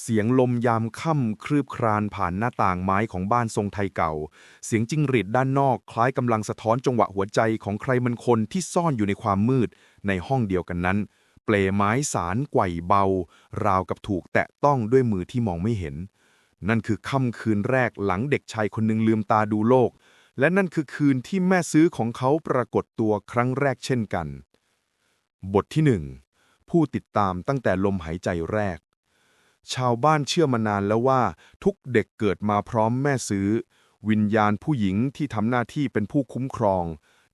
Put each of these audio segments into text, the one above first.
เสียงลมยามค่ำคลืบครานผ่านหน้าต่างไม้ของบ้านทรงไทยเก่า เสียงจิ้งหรีดด้านนอกคล้ายกำลังสะท้อนจังหวะหัวใจของใครมันคนที่ซ่อนอยู่ในความมืดในห้องเดียวกันนั้น เปลไม้สารไกวเบา ราวกับถูกแตะต้องด้วยมือที่มองไม่เห็น นั่นคือค่ำคืนแรกหลังเด็กชายคนหนึ่งลืมตาดูโลก และนั่นคือคืนที่แม่ซื้อของเขาปรากฏตัวครั้งแรกเช่นกัน บทที่หนึ่งผู้ติดตามตั้งแต่ลมหายใจแรก ชาวบ้านเชื่อมานานแล้วว่า ทุกเด็กเกิดมาพร้อมแม่ซื้อ วิญญาณผู้หญิงที่ทำหน้าที่เป็นผู้คุ้มครอง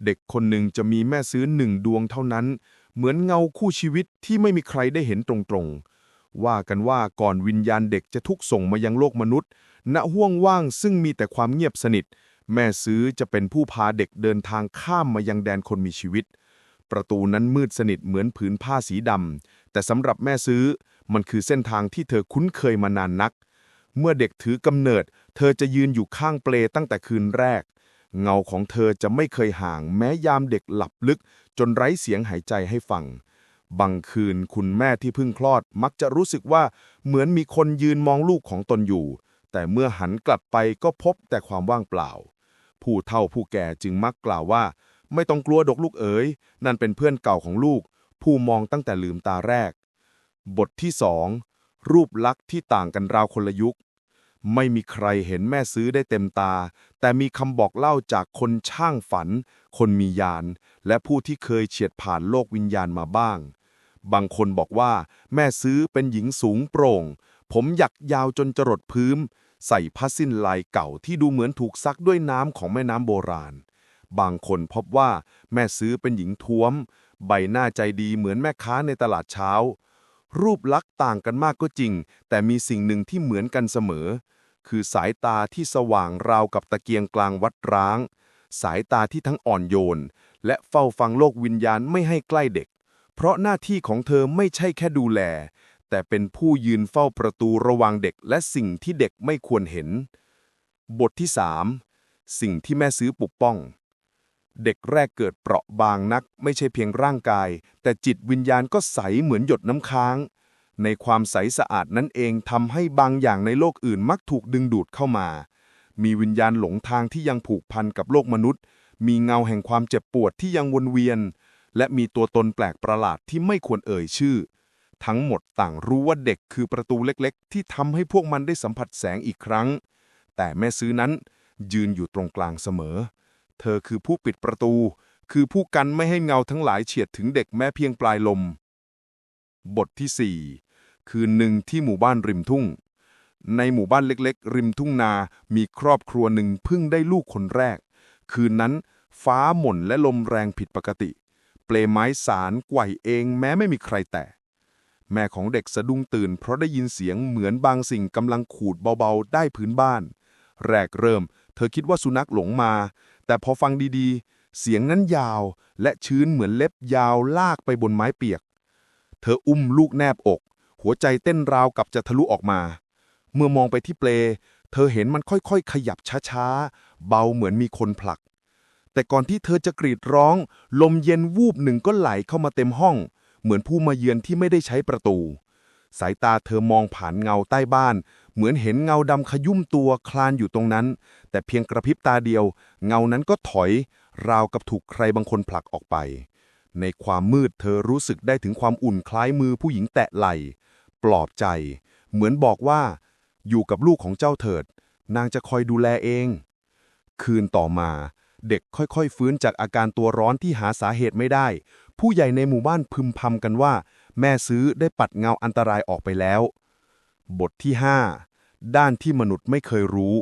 เด็กคนหนึ่งจะมีแม่ซื้อหนึ่งดวงเท่านั้น เหมือนเงาคู่ชีวิตที่ไม่มีใครได้เห็นตรงๆ ว่ากันว่าก่อนวิญญาณเด็กจะทุกส่งมายังโลกมนุษย์ ณห้วงว่างซึ่งมีแต่ความเงียบสนิท แม่ซื้อจะเป็นผู้พาเด็กเดินทางข้ามมายังแดนคนมีชีวิตประตูนั้นมืดสนิทเหมือนผืนผ้าสีดำ แต่สำหรับแม่ซื้อ มันคือเส้นทางที่เธอคุ้นเคยมานานนัก เมื่อเด็กถือกำเนิด เธอจะยืนอยู่ข้างเปลตั้งแต่คืนแรก เงาของเธอจะไม่เคยห่างแม้ยามเด็กหลับลึก จนไร้เสียงหายใจให้ฟัง บางคืนคุณแม่ที่เพิ่งคลอดมักจะรู้สึกว่าเหมือนมีคนยืนมองลูกของตนอยู่ แต่เมื่อหันกลับไปก็พบแต่ความว่างเปล่า ผู้เฒ่าผู้แก่จึงมักกล่าวว่า ไม่ต้องกลัวดกลูกเอ๋ยนั่นเป็นเพื่อนเก่าของลูกผู้มองตั้งแต่ลืมตาแรก บทที่สองรูปลักษณ์ที่ต่างกันราวคนละยุค ไม่มีใครเห็นแม่ซื้อได้เต็มตา แต่มีคำบอกเล่าจากคนช่างฝัน คนมียาน และผู้ที่เคยเฉียดผ่านโลกวิญญาณมาบ้าง บางคนบอกว่า แม่ซื้อเป็นหญิงสูงโปร่ง ผมหยักยาวจนจรดพื้นใส่ผ้าสิ้นลายเก่าที่ดูเหมือนถูกซักด้วยน้ำของแม่น้ำโบราณ บางคนพบว่าแม่ซื้อเป็นหญิงท้วม ใบหน้าใจดีเหมือนแม่ค้าในตลาดเช้า รูปลักษ์ต่างกันมากก็จริง แต่มีสิ่งหนึ่งที่เหมือนกันเสมอ คือสายตาที่สว่างราวกับตะเกียงกลางวัดร้าง สายตาที่ทั้งอ่อนโยน และเฝ้าฟังโลกวิญญาณไม่ให้ใกล้เด็ก เพราะหน้าที่ของเธอไม่ใช่แค่ดูแล แต่เป็นผู้ยืนเฝ้าประตูระวังเด็กและสิ่งที่เด็กไม่ควรเห็น บทที่ 3 สิ่งที่แม่ซื้อปกป้อง เด็กแรกเกิดเปราะบางนักไม่ใช่เพียงร่างกาย แต่จิตวิญญาณก็ใสเหมือนหยดน้ำค้าง ในความใสสะอาดนั้นเองทำให้บางอย่างในโลกอื่นมักถูกดึงดูดเข้ามา มีวิญญาณหลงทางที่ยังผูกพันกับโลกมนุษย์ มีเงาแห่งความเจ็บปวดที่ยังวนเวียน และมีตัวตนแปลกประหลาดที่ไม่ควรเอ่ยชื่อ ทั้งหมดต่างรู้ว่าเด็กคือประตูเล็กๆ ที่ทำให้พวกมันได้สัมผัสแสงอีกครั้ง แต่แม่ซื้อนั้นยืนอยู่ตรงกลางเสมอ เธอคือผู้ปิดประตู คือผู้กันไม่ให้เงาทั้งหลายเฉียดถึงเด็กแม้เพียงปลายลม บทที่ 4 คืนหนึ่งที่หมู่บ้านริมทุ่ง ในหมู่บ้านเล็กๆ ริมทุ่งนา มีครอบครัวหนึ่งเพิ่งได้ลูกคนแรก คืนนั้น ฟ้าหม่นและลมแรงผิดปกติ เปลไม้สารไกวเองแม้ไม่มีใครแตะแม่ของเด็กสะดุ้งตื่นเพราะได้ยินเสียงเหมือนบางสิ่งกำลังขูดเบาๆ ได้พื้นบ้าน แรกเริ่ม เธอคิดว่าสุนัขหลงมา แต่พอฟังดีๆ เสียงนั้นยาวและชื้นเหมือนเล็บยาวลากไปบนไม้เปียก เธออุ้มลูกแนบอก หัวใจเต้นราวกับจะทะลุออกมา เมื่อมองไปที่เปล เธอเห็นมันค่อยๆ ขยับช้าๆ เบาเหมือนมีคนผลัก แต่ก่อนที่เธอจะกรีดร้อง ลมเย็นวูบหนึ่งก็ไหลเข้ามาเต็มห้อง เหมือนผู้มาเยือนที่ไม่ได้ใช้ประตู สายตาเธอมองผ่านเงาใต้บ้าน เหมือนเห็นเงาดำขยุ่มตัวคลานอยู่ตรงนั้น แต่เพียงกระพริบตาเดียว เงานั้นก็ถอย ราวกับถูกใครบางคนผลักออกไป ในความมืดเธอรู้สึกได้ถึงความอุ่นคล้ายมือผู้หญิงแตะไหล่ ปลอบใจ เหมือนบอกว่า อยู่กับลูกของเจ้าเถิด นางจะคอยดูแลเอง คืนต่อมาเด็กค่อยๆ ฟื้นจากอาการตัวร้อนที่หาสาเหตุไม่ได้ ผู้ใหญ่ในหมู่บ้านพึมพำกันว่า แม่ซื้อได้ปัดเงาอันตรายออกไปแล้ว บทที่ 5 ด้านที่มนุษย์ไม่เคยรู้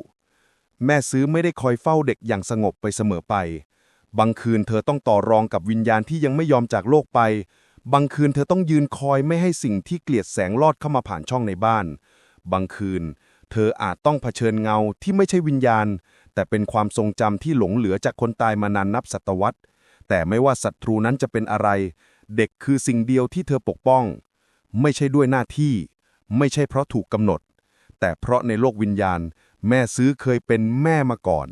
แม่ซื้อไม่ได้คอยเฝ้าเด็กอย่างสงบไปเสมอไป บางคืนเธอต้องต่อรองกับวิญญาณที่ยังไม่ยอมจากโลกไป บางคืนเธอต้องยืนคอยไม่ให้สิ่งที่เกลียดแสงลอดเข้ามาผ่านช่องในบ้าน บางคืน เธออาจต้องเผชิญเงาที่ไม่ใช่วิญญาณ แต่เป็นความทรงจำที่หลงเหลือจากคนตายมานานนับศตวรรษ แต่ไม่ว่าศัตรูนั้นจะเป็นอะไร เด็กคือสิ่งเดียวที่เธอปกป้อง ไม่ใช่ด้วยหน้าที่ ไม่ใช่เพราะถูกกำหนด แต่เพราะในโลกวิญญาณ แม่ซื้อเคยเป็นแม่มาก่อน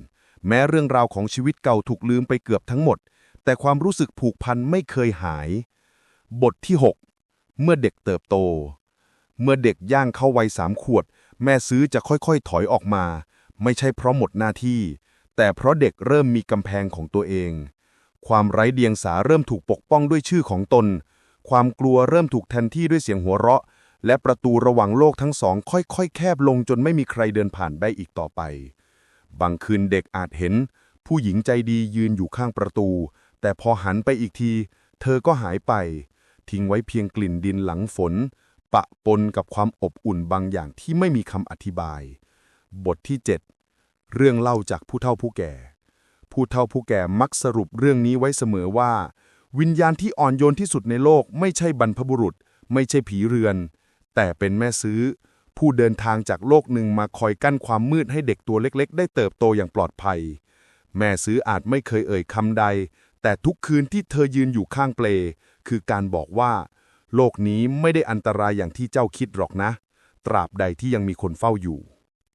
แม้เรื่องราวของชีวิตเก่าถูกลืมไปเกือบทั้งหมด แต่ความรู้สึกผูกพันไม่เคยหาย บทที่ 6 เมื่อเด็กเติบโต เมื่อเด็กย่างเข้าวัยสามขวดแม่ซื้อจะค่อยๆ ถอยออกมา ไม่ใช่เพราะหมดหน้าที่ แต่เพราะเด็กเริ่มมีกำแพงของตัวเอง ความไร้เดียงสาเริ่มถูกปกป้องด้วยชื่อของตน ความกลัวเริ่มถูกแทนที่ด้วยเสียงหัวเราะ และประตูระหว่างโลกทั้งสอง ค่อยๆ แคบลงจนไม่มีใครเดินผ่านได้อีกต่อไป บางคืนเด็กอาจเห็น ผู้หญิงใจดียืนอยู่ข้างประตู แต่พอหันไปอีกที เธอก็หายไป ทิ้งไว้เพียงกลิ่นดินหลังฝน ปะปนกับความอบอุ่นบางอย่างที่ไม่มีคำอธิบาย บทที่ 7 เรื่องเล่าจากผู้เฒ่าผู้แก่ ผู้เฒ่าผู้แก่มักสรุปเรื่องนี้ไว้เสมอว่า วิญญาณที่อ่อนโยนที่สุดในโลกไม่ใช่บรรพบุรุษ ไม่ใช่ผีเรือน แต่เป็นแม่ซื้อ ผู้เดินทางจากโลกหนึ่งมาคอยกั้นความมืดให้เด็กตัวเล็กๆ ได้เติบโตอย่างปลอดภัย แม่ซื้ออาจไม่เคยเอ่ยคำใด แต่ทุกคืนที่เธอยืนอยู่ข้างเปล คือการบอกว่า โลกนี้ไม่ได้อันตรายอย่างที่เจ้าคิดหรอกนะ ตราบใดที่ยังมีคนเฝ้าอยู่